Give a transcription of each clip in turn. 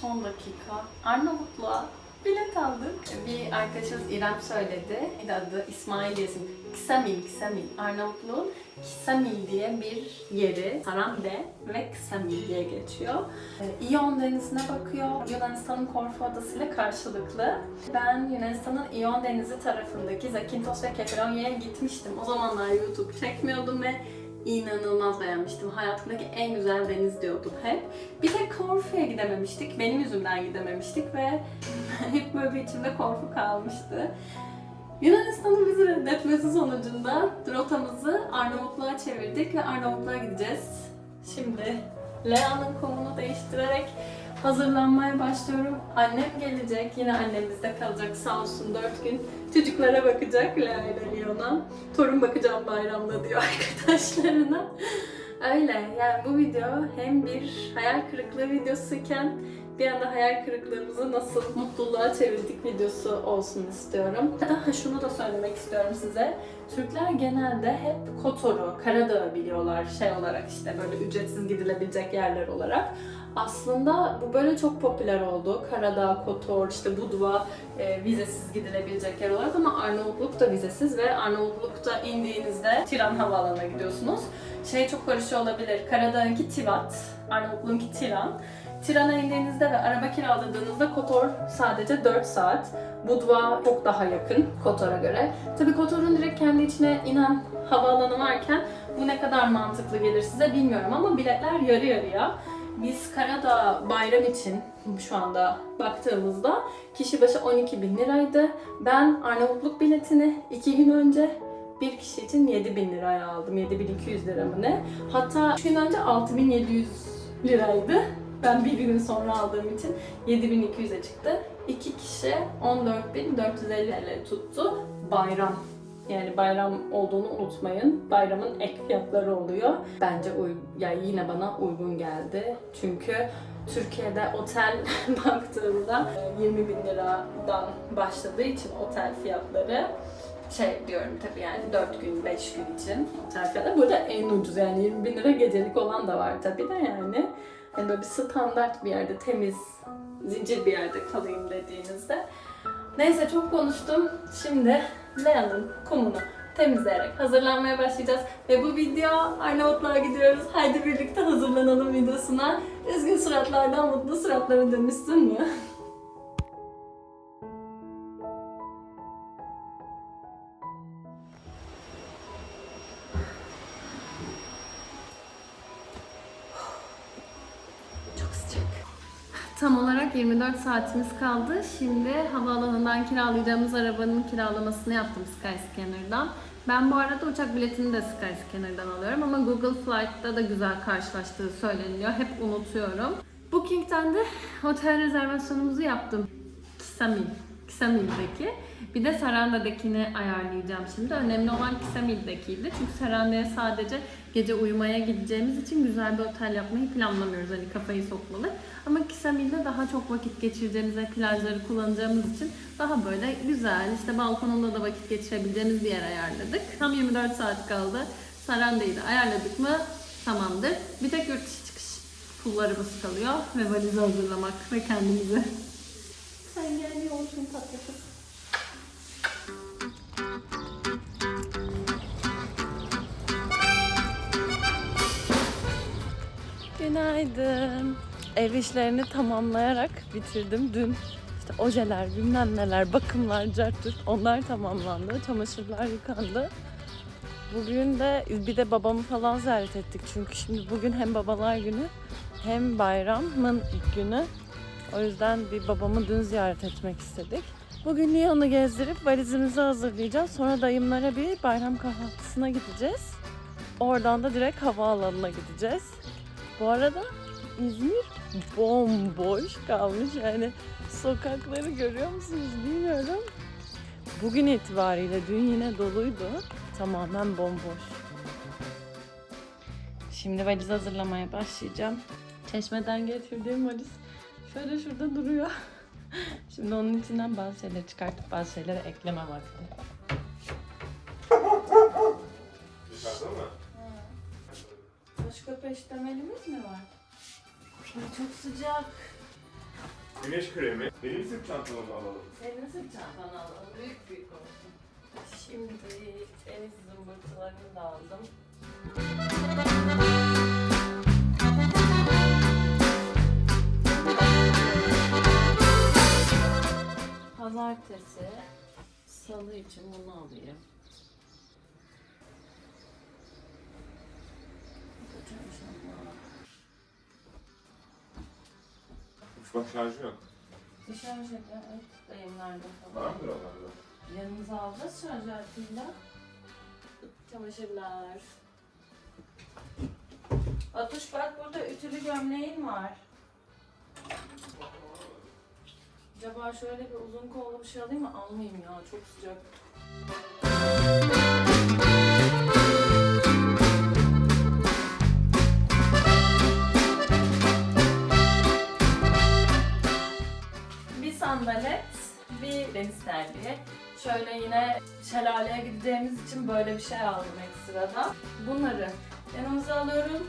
son dakika Arnavutluğa bilet aldık. Bir arkadaşımız İrem söyledi. Bir de adı İsmail diyesin. Ksamil, Ksamil. Arnavutluğun Ksamil diye bir yeri. Sarande ve Ksamil diye geçiyor. Ee, İyon denizine bakıyor. Yunanistan'ın Korfu Adası ile karşılıklı. Ben Yunanistan'ın İyon denizi tarafındaki Zakynthos ve Kefalonya'ya gitmiştim. O zamanlar YouTube çekmiyordum ve inanılmaz beğenmiştim. Hayatımdaki en güzel deniz diyordum hep. Bir tek Korfu'ya gidememiştik. Benim yüzümden gidememiştik ve hep böyle bir içimde Korfu kalmıştı. Yunanistan'ın bizi reddetmesi sonucunda rotamızı Arnavutluğa çevirdik ve Arnavutluğa gideceğiz. Şimdi Lea'nın konumunu değiştirerek hazırlanmaya başlıyorum. Annem gelecek. Yine annem bizde kalacak sağ olsun 4 gün. Çocuklara bakacak Lea ile Leon'a. Torun bakacağım bayramda diyor arkadaşlarına. Öyle yani bu video hem bir hayal kırıklığı videosuyken bir anda hayal kırıklığımızı nasıl mutluluğa çevirdik videosu olsun istiyorum. Daha şunu da söylemek istiyorum size. Türkler genelde hep Kotor'u, Karadağ'ı biliyorlar şey olarak işte böyle ücretsiz gidilebilecek yerler olarak. Aslında bu böyle çok popüler oldu. Karadağ, Kotor, işte Budva e, vizesiz gidilebilecek yer olarak ama Arnavutluk da vizesiz ve Arnavutluk'ta indiğinizde Tiran Havaalanı'na gidiyorsunuz. Şey çok karışıyor olabilir. Karadağ'ınki Tivat, Arnavutluğunki Tiran. Tiran'a indiğinizde ve araba kiraladığınızda Kotor sadece 4 saat. Budva çok daha yakın Kotor'a göre. Tabii Kotor'un direkt kendi içine inen havaalanı varken bu ne kadar mantıklı gelir size bilmiyorum ama biletler yarı yarıya. Biz Karadağ bayram için şu anda baktığımızda kişi başı 12 bin liraydı. Ben Arnavutluk biletini 2 gün önce bir kişi için 7 bin liraya aldım. 7200 lira mı ne? Hatta 3 gün önce 6700 liraydı. Ben bir gün sonra aldığım için 7200'e çıktı. İki kişi 14.450 TL tuttu. Bayram. Yani bayram olduğunu unutmayın. Bayramın ek fiyatları oluyor. Bence yani yine bana uygun geldi. Çünkü Türkiye'de otel baktığımda e, 20 bin liradan başladığı için otel fiyatları şey diyorum tabii yani 4 gün 5 gün için otel fiyatları. Burada en ucuz yani 20 bin lira gecelik olan da var tabii de yani. Hani böyle bir standart bir yerde temiz, zincir bir yerde kalayım dediğinizde. Neyse çok konuştum. Şimdi Lea'nın kumunu temizleyerek hazırlanmaya başlayacağız. Ve bu video Arnavutluğa gidiyoruz. Haydi birlikte hazırlanalım videosuna. Üzgün suratlardan mutlu suratlara dönüşsün mü? Tam olarak 24 saatimiz kaldı. Şimdi havaalanından kiralayacağımız arabanın kiralamasını yaptım Skyscanner'dan. Ben bu arada uçak biletini de Skyscanner'dan alıyorum ama Google Flight'ta da güzel karşılaştığı söyleniyor. Hep unutuyorum. Booking'den de otel rezervasyonumuzu yaptım. Kisamil. Kisamil'deki. Bir de Saranda'dakini ayarlayacağım şimdi. Önemli olan Kisamil'dekiydi. Çünkü Saranda'ya sadece gece uyumaya gideceğimiz için güzel bir otel yapmayı planlamıyoruz. Hani kafayı sokmalı. Ama Kisamil'de daha çok vakit geçireceğimiz ve plajları kullanacağımız için daha böyle güzel, işte balkonunda da vakit geçirebileceğimiz bir yer ayarladık. Tam 24 saat kaldı. Saranda'yı da ayarladık mı tamamdır. Bir tek yurt dışı çıkış pullarımız kalıyor ve valizi hazırlamak ve kendimizi. Sen gel yolcun tatlı Günaydın. Ev işlerini tamamlayarak bitirdim dün. İşte ojeler, bilmem neler, bakımlar, cartürt onlar tamamlandı. Çamaşırlar yıkandı. Bugün de bir de babamı falan ziyaret ettik. Çünkü şimdi bugün hem babalar günü hem bayramın günü. O yüzden bir babamı dün ziyaret etmek istedik. Bugün Lyon'u gezdirip valizimizi hazırlayacağız. Sonra dayımlara bir bayram kahvaltısına gideceğiz. Oradan da direkt havaalanına gideceğiz. Bu arada İzmir bomboş kalmış. Yani sokakları görüyor musunuz bilmiyorum. Bugün itibariyle dün yine doluydu. Tamamen bomboş. Şimdi valiz hazırlamaya başlayacağım. Çeşmeden getirdiğim valiz şöyle şurada duruyor. Şimdi onun içinden bazı şeyleri çıkartıp bazı şeyleri ekleme vakti. Başka peştemelimiz mi var? Ay çok sıcak. Güneş kremi. Benim sırt çantamı alalım. Senin sırt çantanı alalım. Büyük büyük olsun. Şimdi deniz zımbırtılarını da aldım. Pazartesi, salı için bunu alayım. Çarşamba. Üç bak şarjı yok. Dışarı şeker, evet. Dayımlarda Var falan. mıdır onlarda? Yanımıza alacağız şarj aletinde. Çamaşırlar. Atuş bak burada ütülü gömleğin var. Acaba şöyle bir uzun kollu bir şey alayım mı? Almayayım ya çok sıcak. Deniz terliği. Şöyle yine şelaleye gideceğimiz için böyle bir şey aldım ekstradan. Bunları yanımıza alıyorum.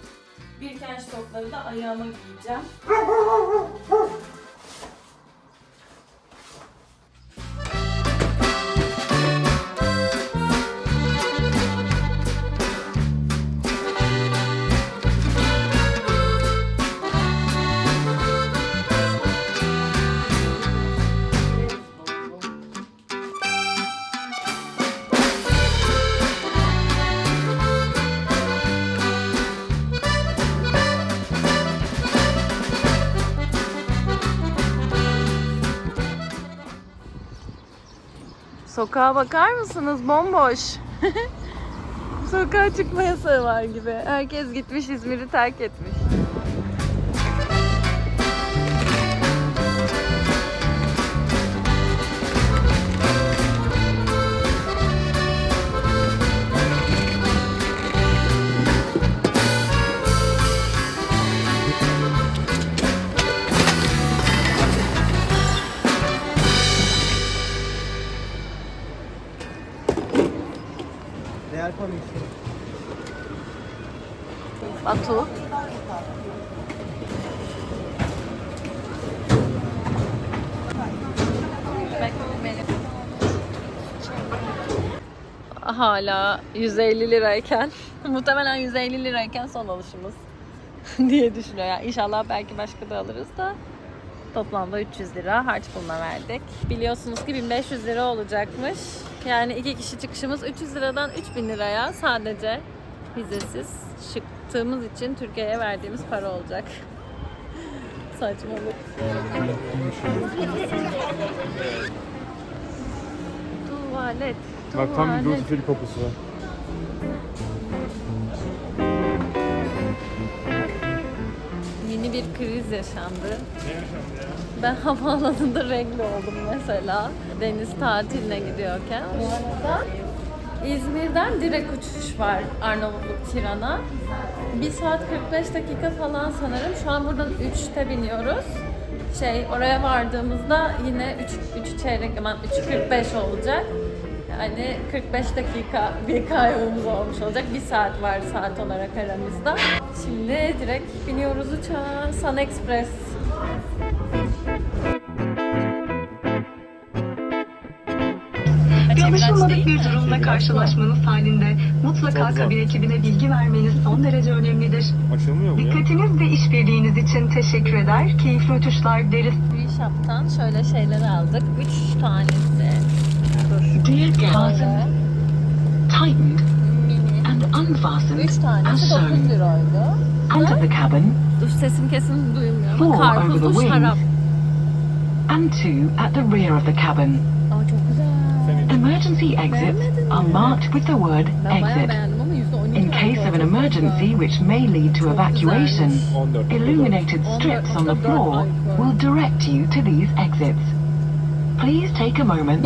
Bir kenç topları da ayağıma giyeceğim. Sokağa bakar mısınız? Bomboş. Sokağa çıkma yasağı var gibi. Herkes gitmiş İzmir'i terk etmiş. Batu. Hala 150 lirayken, muhtemelen 150 lirayken son alışımız diye düşünüyor. Yani inşallah belki başka da alırız da toplamda 300 lira harç puluna verdik. Biliyorsunuz ki 1500 lira olacakmış. Yani iki kişi çıkışımız 300 liradan 3000 liraya sadece vizesiz çıktığımız için Türkiye'ye verdiğimiz para olacak. Saçmalık. Tuvalet. Bak tam bir duty free kokusu. Yeni bir kriz yaşandı. Ne yaşandı ya? Ben havaalanında renkli oldum mesela. Deniz tatiline gidiyorken. Bu arada İzmir'den direkt uçuş var Arnavutluk Tiran'a. 1 saat 45 dakika falan sanırım. Şu an buradan 3'te biniyoruz. Şey oraya vardığımızda yine 3, 3 çeyrek aman 3.45 olacak. Yani 45 dakika bir kaybımız olmuş olacak. 1 saat var saat olarak aramızda. Şimdi direkt biniyoruz uçağa. Sun Express Bir alışılmadık bir durumla karşılaşmanız halinde mutlaka Çok zor. kabin ekibine bilgi vermeniz son derece önemlidir. Açılmıyor mu ya? Dikkatiniz ve işbirliğiniz için teşekkür eder. Keyifli uçuşlar deriz. Shop'tan şöyle şeyler aldık. 3 tanesi. Dur. Dear Şöyle tightened mini. and 3 unfastened tanesi 9 liraydı. under the cabin Dur sesim kesin duyulmuyor ama Four over the karpuzlu şarap. and two at the rear of the cabin. Emergency exits are marked with the word exit. beğendim ama %12 In case of an emergency which may lead to evacuation, illuminated strips on the floor will direct you to these exits. Please take a moment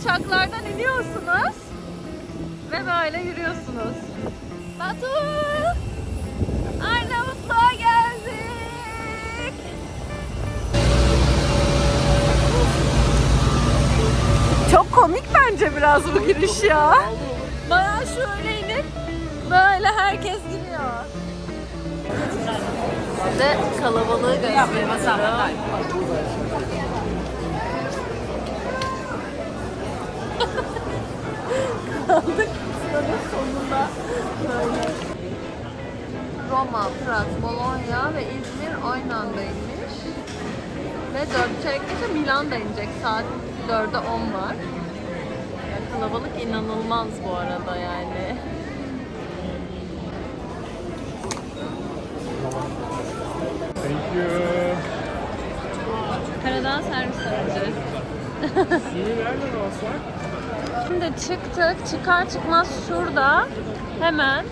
uçaklardan iniyorsunuz ve böyle yürüyorsunuz. Batu! Arnavutluğa geldik. Çok komik bence biraz bu giriş ya. Bayağı şöyle inip böyle herkes giriyor. Size kalabalığı gösteriyorum. Kaldık sıranın sonunda. Böyle. Roma, Prag, Bologna ve İzmir aynı anda inmiş. Ve 4 çeyrek geçe Milan da inecek. Saat 4'e 10 var. Ya kalabalık inanılmaz bu arada yani. Thank you. Karadan servis aracı. Suyu nereden alsak? Şimdi çıktık. Çıkar çıkmaz şurada hemen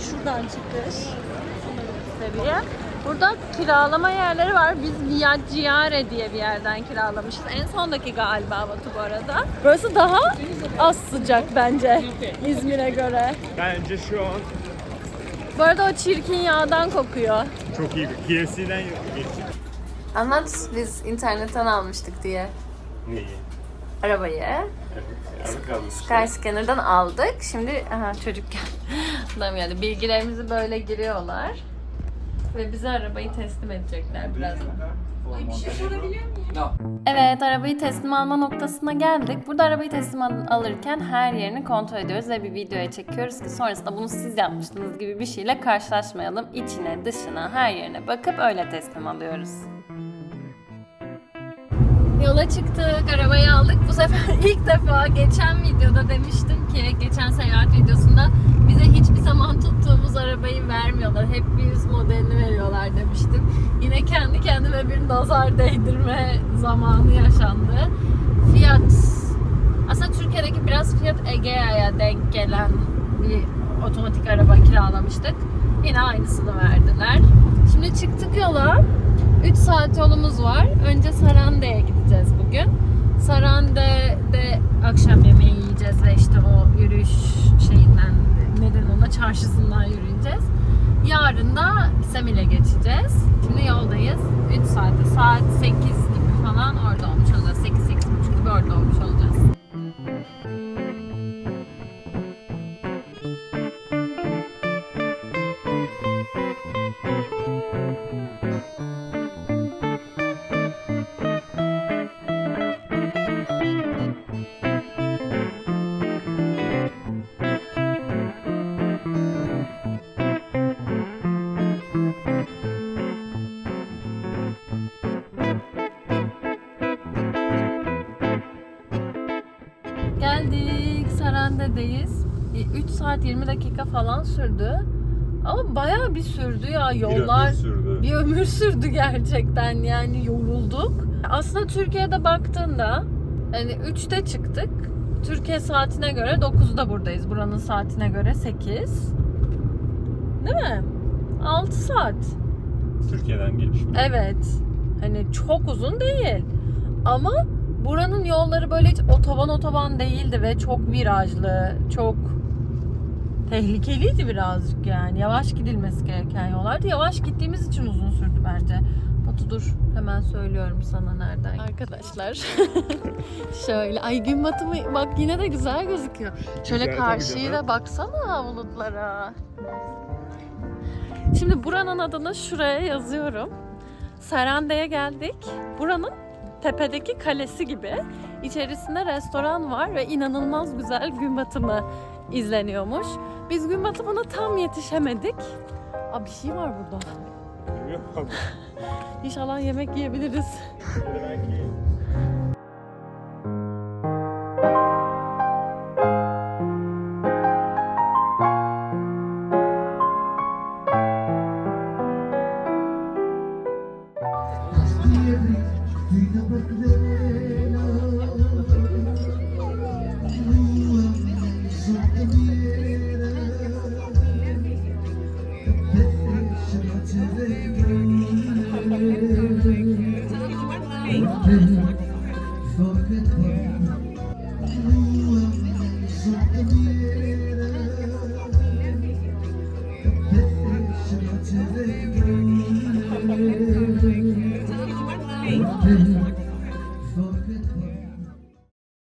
şuradan çıkış. Göstereyim. Burada kiralama yerleri var. Biz Viaggiare diye bir yerden kiralamışız. En sondaki galiba Batu bu arada. Burası daha az sıcak bence İzmir'e göre. Bence şu an Bu arada o çirkin yağdan kokuyor. çok iyi. KFC'den geçtik. Anlat biz internetten almıştık diye Neyi? arabayı. Skyscanner'dan aldık. Şimdi aha çocuk geldi. Adam geldi. Bilgilerimizi böyle giriyorlar. Ve bize arabayı teslim edecekler birazdan. Evet, arabayı teslim alma noktasına geldik. Burada arabayı teslim al- alırken her yerini kontrol ediyoruz ve bir videoya çekiyoruz ki sonrasında bunu siz yapmıştınız gibi bir şeyle karşılaşmayalım. İçine, dışına, her yerine bakıp öyle teslim alıyoruz. Yola çıktık, arabayı aldık. Bu sefer ilk defa geçen videoda demiştim ki, geçen seyahat videosunda bize hiçbir zaman tuttuğumuz arabayı vermiyorlar. Hep bir üst modelini veriyorlar demiştim. Yine kendi kendime bir nazar değdirme zamanı yaşandı. Fiyat, aslında Türkiye'deki biraz Fiat Egea'ya denk gelen bir otomatik araba kiralamıştık. Yine aynısını verdiler. Şimdi çıktık yola. 3 saat yolumuz var. Önce Sarande'ye gideceğiz bugün. Sarande'de akşam yemeği yiyeceğiz ve işte o yürüyüş şeyinden neden ona çarşısından yürüyeceğiz. Yarın da Semil'e geçeceğiz. Şimdi yoldayız. 3 saate saat 8 gibi falan orada olmuş olacağız. 8 8 gibi orada olmuş olacağız. Sarande'deyiz. 3 saat 20 dakika falan sürdü. Ama bayağı bir sürdü ya yollar. sürdü. Bir ömür sürdü gerçekten yani yorulduk. Aslında Türkiye'de baktığında hani 3'te çıktık. Türkiye saatine göre 9'da buradayız. Buranın saatine göre 8. Değil mi? 6 saat. Türkiye'den gelmiş. Evet. Hani çok uzun değil. Ama buranın yolları böyle hiç otoban otoban değildi ve çok virajlı, çok tehlikeliydi birazcık yani. Yavaş gidilmesi gereken yollardı. Yavaş gittiğimiz için uzun sürdü bence. Batu dur hemen söylüyorum sana nereden. Arkadaşlar şöyle ay gün batımı bak yine de güzel gözüküyor. Şöyle Güzel karşıyı da baksana bulutlara. Şimdi buranın adını şuraya yazıyorum. Sarande'ye geldik. Buranın tepedeki kalesi gibi. İçerisinde restoran var ve inanılmaz güzel gün batımı izleniyormuş. Biz gün batımına tam yetişemedik. Aa, bir şey var burada. İnşallah yemek yiyebiliriz.